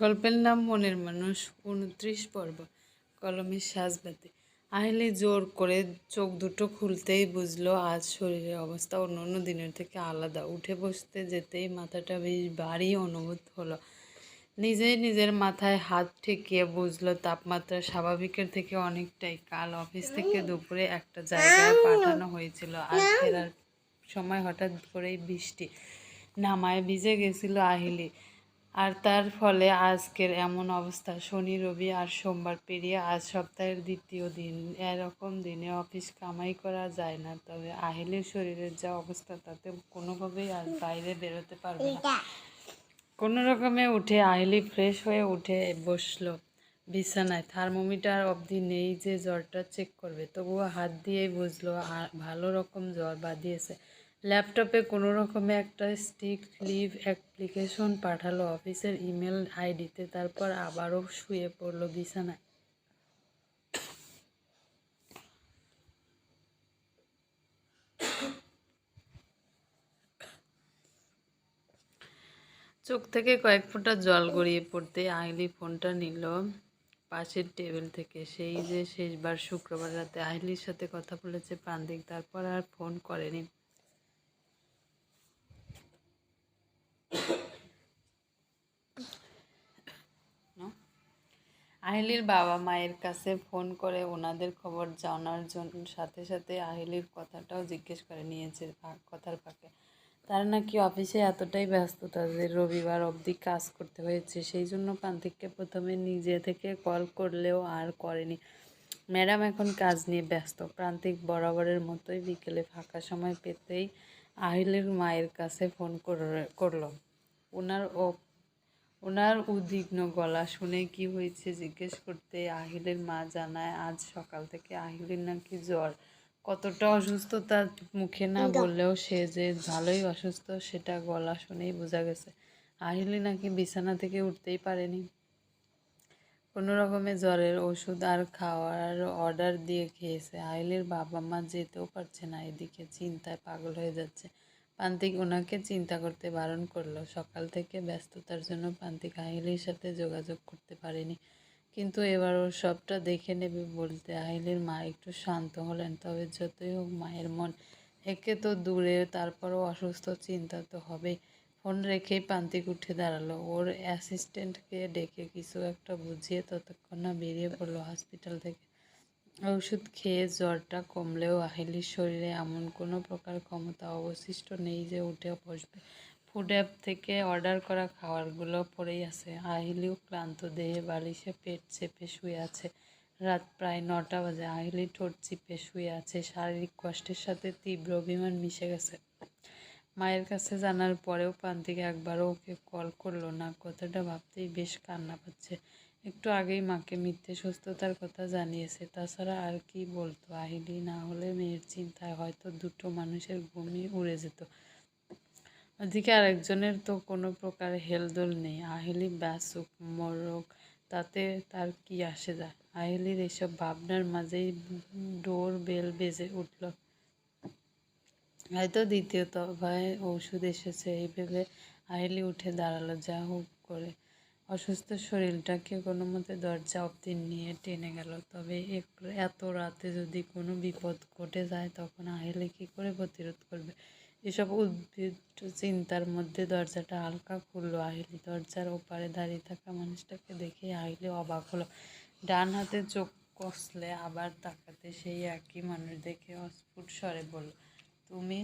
গল্পের নাম মনের মানুষ, উনত্রিশ পর্ব কলমের সাজবাতি। আহিলি জোর করে চোখ দুটো খুলতেই বুঝলো, আজ শরীরের অবস্থা অন্য অন্য দিনের থেকে আলাদা। উঠে বসতে যেতেই মাথাটা বেশ ভারী অনুভূত হলো। নিজেই নিজের মাথায় হাত ঠেকিয়ে বুঝলো, তাপমাত্রা স্বাভাবিকের থেকে অনেকটাই। কাল অফিস থেকে দুপুরে একটা জায়গায় পাঠানো হয়েছিল, আর ফেরার সময় হঠাৎ করেই বৃষ্টি নামায়, ভিজে গেছিল আহিলি। আর তার ফলে আজকের এমন অবস্থা, শনি, রবি আর সোমবার পেরিয়ে আজ সপ্তাহের দ্বিতীয় দিন। এরকম দিনে অফিস কামাই করা যায় না, তবে আহিলের শরীরের যা অবস্থা তাতে কোনোভাবেই আর বাইরে বেরোতে পারবে না। কোনো রকমে উঠে আহিলি ফ্রেশ হয়ে উঠে বসল বিছানায়। থার্মোমিটার অবধি নেই যে জ্বরটা চেক করবে, তবুও হাত দিয়েই বুঝলো ভালো রকম জ্বর বাঁধিয়েছে। ল্যাপটপে কোনো রকমে একটা স্টিক লিভ অ্যাপ্লিকেশন পাঠালো, অফিসের ইমেল আইডিতে, তারপর আবারও শুয়ে পড়ল বিছানায়। চোখ থেকে কয়েক ফোঁটা জল গড়িয়ে পড়তে আইলি ফোনটা নিল পাশের টেবিল থেকে। সেই যে শেষবার শুক্রবার রাতে আইলির সাথে কথা বলেছে প্রান্তিক, তারপর আর ফোন করেনি। আহিলির বাবা মায়ের কাছে ফোন করে ওনাদের খবর জানার জন্য সাথে সাথে আহিলির কথাটাও জিজ্ঞেস করে নিয়েছে কথার ফাঁকে। তারা নাকি অফিসে এতটাই ব্যস্ততা যে রবিবার অবধি কাজ করতে হয়েছে, সেই জন্য প্রান্তিককে প্রথমে নিজে থেকে কল করলেও আর করেনি। ম্যাডাম এখন কাজ নিয়ে ব্যস্ত। প্রান্তিক বরাবরের মতোই বিকেলে ফাঁকা সময় পেতেই আহিলের মায়ের কাছে ফোন করে- করল। ওনার ও ওনার উদ্বিগ্ন গলা শুনে কি হয়েছে জিজ্ঞেস করতে আহিলের মা জানায় আজ সকাল থেকে আহিলের নাকি জ্বর। কতটা অসুস্থ তার মুখে না বললেও সে যে ভালোই অসুস্থ সেটা গলা শুনেই বোঝা গেছে। আহিলি নাকি বিছানা থেকে উঠতেই পারেনি। কোনো রকমে জ্বরের ওষুধ আর খাওয়ার অর্ডার দিয়ে খেয়েছে। আহিলের বাবা মা যেতেও পারছে না এদিকে চিন্তায় পাগল হয়ে যাচ্ছে। প্রান্তিক ওনাকে চিন্তা করতে বারণ করল। সকাল থেকে ব্যস্ততার জন্য প্রান্তিক আহিলির সাথে যোগাযোগ করতে পারেনি। কিন্তু এবার ওর সবটা দেখে নেবে বলতে আহিলের মা একটু শান্ত হলেন। তবে যতই হোক মায়ের মন একে তো দূরে, তারপরও অসুস্থ, চিন্তা তো হবেই। ফোন রেখেই প্রান্তিক উঠে দাঁড়াল। ওর অ্যাসিস্ট্যান্টকে ডেকে কিছু একটা বুঝিয়ে ততক্ষণ না বেরিয়ে পড়ল হসপিটাল থেকে। ওষুধ খেয়ে জ্বরটা কমলেও আহিলির শরীরে এমন কোনো প্রকার ক্ষমতা অবশিষ্ট নেই যে উঠে বসবে। ফুড অ্যাপ থেকে অর্ডার করা খাবারগুলো পড়েই আছে। আহিলিও ক্লান্ত, দেহে বালিশে পেট চেপে শুয়ে আছে। রাত প্রায় নটা বাজে। আহিলি ঠোঁট চিপে শুয়ে আছে। শারীরিক কষ্টের সাথে তীব্র অভিমান মিশে গেছে। মায়ের কাছে জানার পরেও প্রান্তিকে একবারও ওকে কল করল না। কথাটা ভাবতেই বেশ কান্না পাচ্ছে। একটু আগেই মাকে মিথ্যে সুস্থতার কথা জানিয়েছে। তাছাড়া আর কি বলতো, আহিলি না হলে মেয়ের চিন্তায় হয়তো দুটো মানুষের ঘুমই উড়ে যেত। ওদিকে আরেকজনের তো কোনো প্রকার হেলদোল নেই। আহিলি ব্যাসুক, মরক, তাতে তার কি আসে যায় আহিলির এসব ভাবনার মাঝেই ডোর বেল বেজে উঠল। হয়তো দ্বিতীয় দফায় ওষুধ এসেছে, এই ভেবে আহিলি উঠে দাঁড়াল, যা হোক করে। অসুস্থ শরীরটাকে কোনো মতে দরজা অবধি নিয়ে টেনে গেল। তবে এত রাতে যদি কোনো বিপদ ঘটে যায়, তখন আহিলি কী করে প্রতিরোধ করবে? এসব উদ্ভিদ চিন্তার মধ্যে দরজাটা হালকা খুললো। আহিলি দরজার ওপারে দাঁড়িয়ে থাকা মানুষটাকে দেখে আহিলি অবাক হলো। ডান হাতে চোখ কষলে আবার তাকাতে সেই একই মানুষ দেখে অস্ফুট স্বরে বলল, তুমি?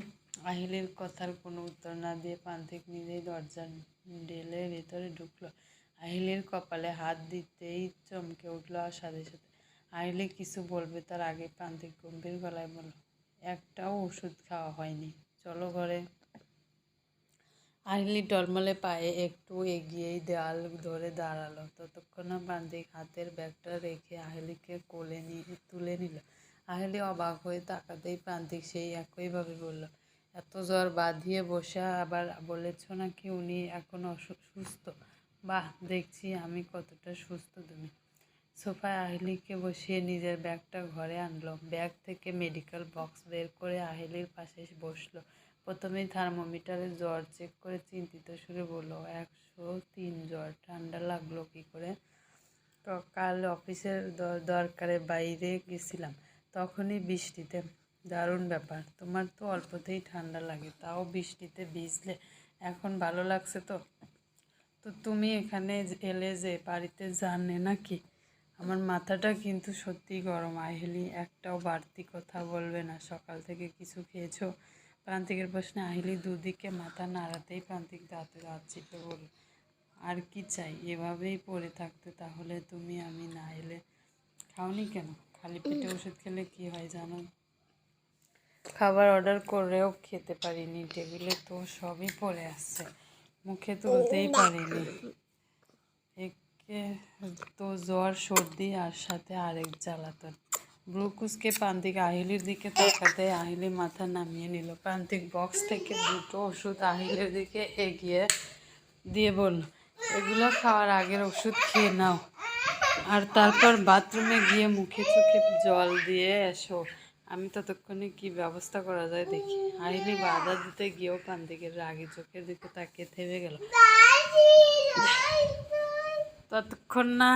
আহিলের কথার কোনো উত্তর না দিয়ে প্রান্তিক নিজেই দরজার ডেলে ভেতরে ঢুকলো। আহিলের কপালে হাত দিতেই চমকে উঠল আর সাথে। সাথে আহিলে কিছু বলবে তার আগে প্রান্তিক গম্ভীর গলায় বলল, একটাও ওষুধ খাওয়া হয়নি, চলো ঘরে। আহিলি টলমলে পায়ে একটু এগিয়েই দেওয়াল ধরে দাঁড়াল। ততক্ষণ প্রান্তিক হাতের ব্যাগটা রেখে আহিলিকে কোলে নিয়ে তুলে নিল। আহিলি অবাক হয়ে তাকাতেই প্রান্তিক সেই একইভাবে বলল, এত জ্বর বাঁধিয়ে বসে আবার বলেছ নাকি উনি এখন অসুস্থ বাহ, দেখছি আমি কতটা সুস্থ তুমি। সোফায় আহিলিকে বসিয়ে নিজের ব্যাগটা ঘরে আনলো। ব্যাগ থেকে মেডিকেল বক্স বের করে আহিলির পাশে বসল। প্রথমেই থার্মোমিটারে জ্বর চেক করে চিন্তিত সুরে বলল, একশো তিন জ্বর, ঠান্ডা লাগল কী করে? তো কাল অফিসের দরকারে বাইরে গেছিলাম, তখনই বৃষ্টিতে। দারুণ ব্যাপার, তোমার তো অল্পতেই ঠান্ডা লাগে, তাও বৃষ্টিতে ভিজলে এখন ভালো লাগছে তো? তো তুমি এখানে এলে যে বাড়িতে জানে নাকি? আমার মাথাটা কিন্তু সত্যি গরম। আহিলি, একটাও বাড়তি কথা বলবে না। সকাল থেকে কিছু খেয়েছো? প্রান্তিকের প্রশ্নে আহিলি দুদিকে মাথা নাড়াতেই প্রান্তিক দাঁতে দাঁত চিপে বলল, আর কি চাই? এভাবেই পড়ে থাকতে তাহলে তুমি আমি না এলে খাওনি কেন? খালি পেটে ওষুধ খেলে কি হয় জানো? খাবার অর্ডার করেও খেতে পারিনি। টেবিলে তো সবই পড়ে আসছে মুখে তুলতেই পারিনি। একে তো জ্বর, সর্দি, আর সাথে আরেক জ্বালাতন। ব্রুকুসকে প্রান্তিক আহিলির দিকে তাকাতে আহিলি মাথা নামিয়ে নিল। প্রান্তিক বক্স থেকে দুটো ওষুধ আহিলের দিকে এগিয়ে দিয়ে বলল, এগুলো খাওয়ার আগের ওষুধ খেয়ে নাও। আর তারপর বাথরুমে গিয়ে মুখে চোখে জল দিয়ে এসো। আমি ততক্ষণে কি ব্যবস্থা করা যায় দেখি। আহিলি বাধা দিতে গিয়েও প্রান্তিকের রাগি চোখের দিকে তাকিয়ে থেমে গেল। ততক্ষণ না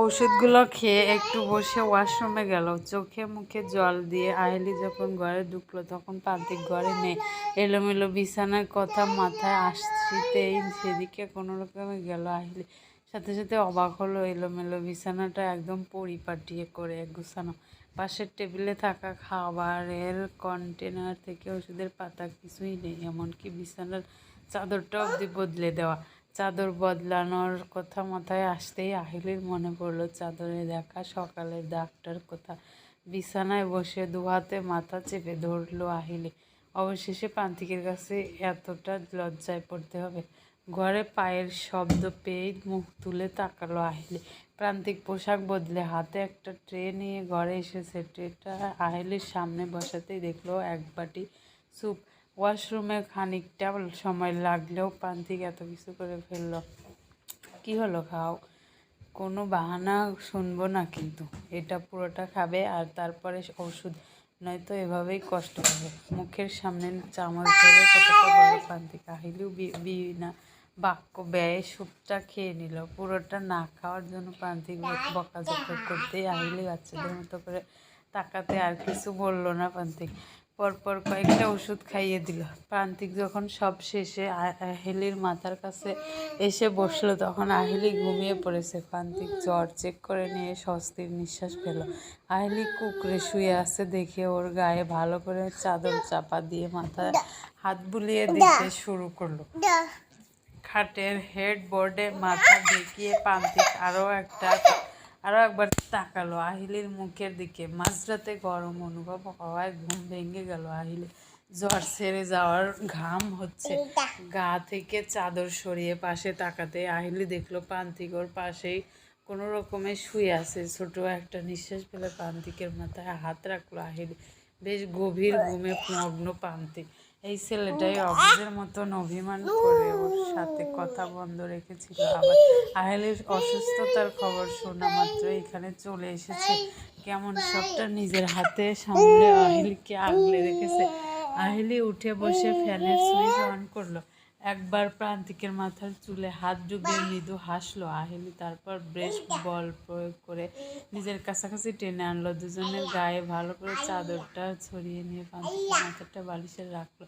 ওষুধগুলো খেয়ে একটু বসে ওয়াশরুমে গেল। চোখে মুখে জল দিয়ে আহেলি যখন ঘরে ঢুকলো, তখন প্রান্তিক ঘরে নেই। এলোমেলো বিছানার কথা মাথায় আসতেই সেদিকে কোনো রকমে গেল আহিলি সাথে সাথে অবাক হলো, এলোমেলো বিছানাটা একদম পরিপাটিয়ে করে গুছানো। পাশের টেবিলে থাকা খাবারের কন্টেনার থেকে ওষুধের পাতা কিছুই নেই, এমনকি বিছানার চাদরটা অবধি বদলে দেওয়া। চাদর বদলানোর কথা মাথায় আসতেই আহিলির মনে পড়ল, চাদরে দেখা সকালের ডাক্তার কথা। বিছানায় বসে দু হাতে মাথা চেপে ধরলো আহিলি। অবশেষে প্রান্তিকের কাছে এতটা লজ্জায় পড়তে হবে। ঘরে পায়ের শব্দ পেয়েই মুখ তুলে তাকালো আহিলি। প্রান্তিক পোশাক বদলে হাতে একটা ট্রে নিয়ে ঘরে এসেছে। ট্রেটা আহিলির সামনে বসাতেই দেখল এক বাটি স্যুপ। ওয়াশরুমে খানিকটা সময় লাগলেও প্রান্তিক এত কিছু করে ফেলল। কি হলো খাও? কোনো বাহানা শুনব না কিন্তু। এটা পুরোটা খাবে আর তারপরে ওষুধ। নয়তো এভাবেই কষ্ট হবে মুখের সামনে চামচ ধরে কথাটা বলল প্রান্তিক। আহিলিও বিনা বাক্য ব্যয়ে স্যুপটা খেয়ে নিল। পুরোটা না খাওয়ার জন্য প্রান্তিক বকাঝকা করতেই আহিলি বাচ্চাদের মতো করে তাকাতে আর কিছু বলল না প্রান্তিক। পরপর কয়েকটা ওষুধ খাইয়ে দিল। প্রান্তিক যখন সব শেষে আহিলির মাথার কাছে এসে বসল, তখন আহিলি ঘুমিয়ে পড়েছে। প্রান্তিক জ্বর চেক করে নিয়ে স্বস্তির নিঃশ্বাস পেল আহিলি কুকরে শুয়ে আছে দেখে ওর গায়ে ভালো করে চাদর চাপা দিয়ে মাথায় হাত বুলিয়ে দিতে শুরু করল। খাটের হেড বোর্ডে মাথা ঢেকিয়ে পান্তিক আরও একটা, আরও একবার তাকালো আহিলির মুখের দিকে। মাঝরাতে গরম অনুভব হওয়ায় ঘুম ভেঙে গেল আহিলি। জ্বর সেরে যাওয়ার ঘাম হচ্ছে। গা থেকে চাদর সরিয়ে পাশে তাকাতে আহিলি দেখল প্রান্তিক ওর পাশেই কোনো রকমে শুয়ে আছে। ছোট একটা নিঃশ্বাস পেলে প্রান্তিকের মাথায় হাত রাখল আহিলি। বেশ গভীর ঘুমে মগ্ন প্রান্তিক এই ছেলেটাই অফিসের মতন অভিমান করে ওর সাথে কথা বন্ধ রেখেছিল আবার। আহেলের অসুস্থতার খবর শোনা মাত্র এখানে চলে এসেছে। কেমন সবটা নিজের হাতে সামনে আহিলকে আগলে রেখেছে। আহিলি উঠে বসে ফ্যানের সুইচ অন করল। একবার প্রান্তিকের মাথার চুলে হাত ডুবিয়ে মৃদু হাসলো। আহিলি তারপর ব্রেস্ট বল প্রয়োগ করে নিজের কাছাকাছি টেনে আনলো। দুজনের গায়ে ভালো করে চাদরটা ছড়িয়ে নিয়ে প্রান্তিকের মাথাটা বালিশে রাখল।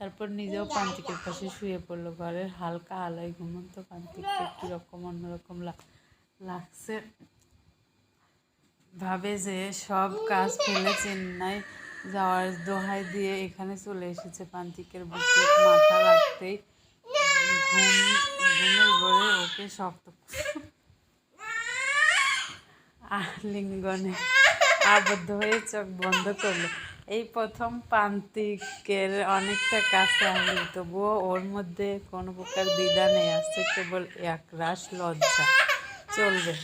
তারপর নিজেও প্রান্তিকের পাশে শুয়ে পড়ল। ঘরের হালকা আলোয় ঘুমন্ত প্রান্তিককে কীরকম অন্যরকম লাগছে? ভাবে যে সব কাজ ফেলে চেন্নাই যাওয়ার দোহাই দিয়ে এখানে চলে এসেছে প্রান্তিকের বুকে মাথা রাখতেই ঘুমের ভরে ওকে শক্ত আলিঙ্গনে আবদ্ধ হয়ে চোখ বন্ধ করল। এই প্রথম প্রান্তিকের অনেকটা কাছে আসলে তবুও ওর মধ্যে কোনো প্রকার দ্বিধা নেই, আসছে কেবল এক রাস লজ্জা। চলবে।